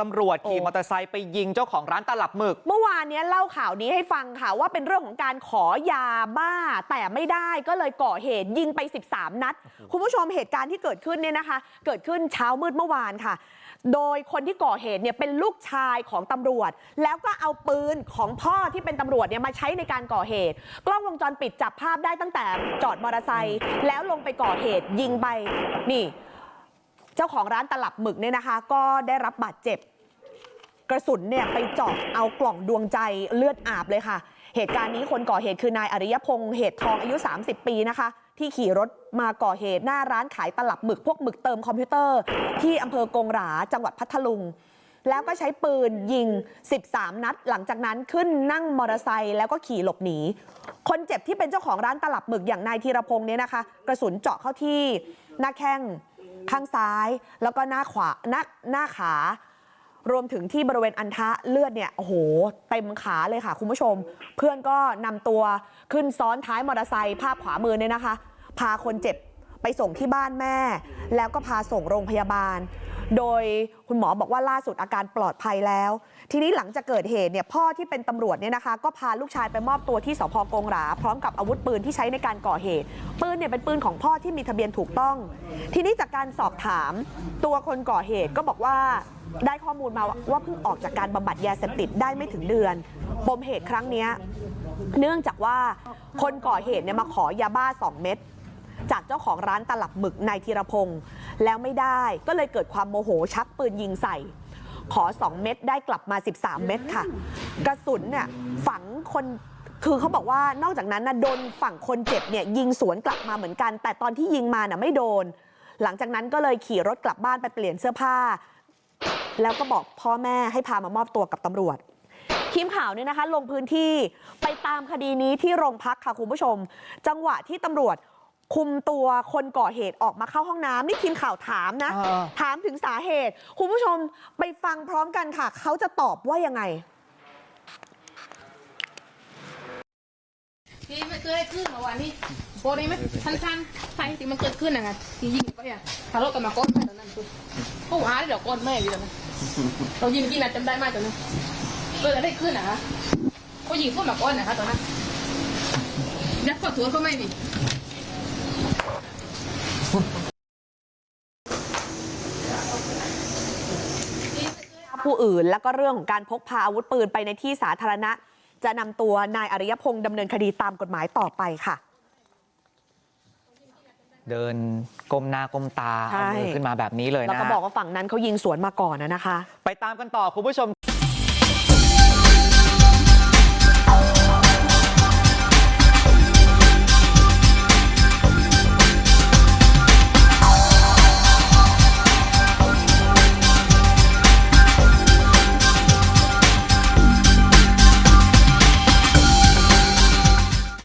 ตำรวจโอ้ขี่มอเตอร์ไซค์ไปยิงเจ้าของร้านตลับหมึก เมื่อวานเนี้ยเล่าข่าวนี้ให้ฟังค่ะว่าเป็นเรื่องของการขอยาบ้า แต่ไม่ได้ก็เลยก่อเหตุยิงไป 13 นัด คุณผู้ชมเหตุการณ์ที่เกิดขึ้นเนี่ยนะคะ เกิดขึ้นเช้ามืดเมื่อวานค่ะ โดยคนที่ก่อเหตุเนี่ยเป็นลูกชายของตำรวจ แล้วก็เอาปืนของพ่อที่เป็นตำรวจเนี่ยมาใช้ในการก่อเหตุ กล้องวงจรปิดจับภาพได้ตั้งแต่จอดมอเตอร์ไซค์แล้วลงไปก่อเหตุยิงไปนี่ เจ้าของร้านตลับหมึกเนี่ยนะคะ ก็ได้รับบาดเจ็บ กระสุนเนี่ยไปเจาะเอากล่องดวงใจเลือดอาบเลยค่ะ เหตุการณ์นี้คนก่อเหตุคือนายอริยพงษ์เหตุทองอายุ 30 ปีนะคะ ที่ขี่รถมาก่อเหตุหน้าร้านขายตลับหมึกพวกหมึกเติมคอมพิวเตอร์ ที่อำเภอกงหราจังหวัดพัทลุง แล้วก็ใช้ปืนยิง 13 นัด หลังจากนั้นขึ้นนั่งมอเตอร์ไซค์แล้วก็ขี่หลบหนี คนเจ็บที่เป็นเจ้าของร้านตลับหมึกอย่างนายธีรพงษ์เนี่ยนะคะ กระสุนเจาะเข้าที่หน้าแข้งข้างซ้าย แล้วก็หน้าขวาหน้าหน้าขา รวมถึงที่บริเวณอันทะเลือดเนี่ยโอ้โหเต็มขาเลยค่ะคุณผู้ชม เพื่อนก็นำตัวขึ้นซ้อนท้ายมอเตอร์ไซค์ภาพขวามือเนี่ยนะคะ พาคนเจ็บไปส่งที่บ้านแม่ แล้วก็พาส่งโรงพยาบาล โดยคุณหมอบอกว่าล่าสุดอาการปลอดภัยแล้วทีนี้หลังจากเกิดเหตุเนี่ยพ่อที่เป็นตำรวจเนี่ยนะคะก็พาลูกชายไปมอบตัวที่สพกงหราพร้อมกับอาวุธปืนที่ใช้ในการก่อเหตุ ปืนเนี่ยเป็นปืนของพ่อที่มีทะเบียนถูกต้อง ทีนี้จากการสอบถามตัวคนก่อเหตุก็บอกว่าได้ข้อมูลมาว่าเพิ่งออกจากการบำบัดยาเสพติดได้ไม่ถึงเดือนปมเหตุครั้งนี้เนื่องจากว่าคนก่อเหตุเนี่ยมาขอยาบ้า 2 เม็ด จากเจ้าของร้านตลับหมึกนายธีรพงศ์แล้วไม่ได้ก็เลยเกิดความโมโหชักปืนยิงใส่ขอ 2 เม็ดได้กลับมา 13 เม็ดค่ะ กระสุนเนี่ยฝังคนคือเขาบอกว่านอกจากนั้นนะโดนฝั่งคนเจ็บเนี่ยยิงสวนกลับมาเหมือนกัน แต่ตอนที่ยิงมาน่ะไม่โดน หลังจากนั้นก็เลยขี่รถกลับบ้านไปเปลี่ยนเสื้อผ้า แล้วก็บอกพ่อแม่ให้พามามอบตัวกับตำรวจทีมข่าวเนี่ยนะคะ ลงพื้นที่ไปตามคดีนี้ที่โรงพักค่ะคุณผู้ชม จังหวะที่ตำรวจ คุมตัวคนก่อเหตุออกมาเข้าห้องน้ำนี่ทีมข่าวถามนะเออถามถึงสาเหตุคุณผู้ชมไปฟังพร้อมกันค่ะ เขาจะตอบว่ายังไงที่มันเกิดอะไรขึ้นเมื่อวานนี้โบได้ไหมสั้นๆใช่ที่มันเกิดขึ้นนะไงที่ยิงก็อย่างทะเลาะกันมาก้อนไปตอนนั้นคือเขาหาเดี๋ยวก้อนแม่อยู่ตอนนั้นเรายิงกี่นัดจำได้ไหมตอนนั้นเกิดอะไรขึ้นนะฮะเขายิงเข้ามาก้อนนะคะตอนนั้นยักษ์ขอโทษเขาไหมดิ ผู้อื่นแล้วก็เรื่องของการพกพาอาวุธปืนไปในที่สาธารณะ จะนำตัวนายอริยพงศ์ดำเนินคดีตามกฎหมายต่อไปค่ะ เดินก้มหน้าก้มตาใช่เอามือขึ้นมาแบบนี้เลยแล้วนะก็บอกว่าฝั่งนั้นเขายิงสวนมาก่อนนะนะคะ ไปตามกันต่อคุณผู้ชม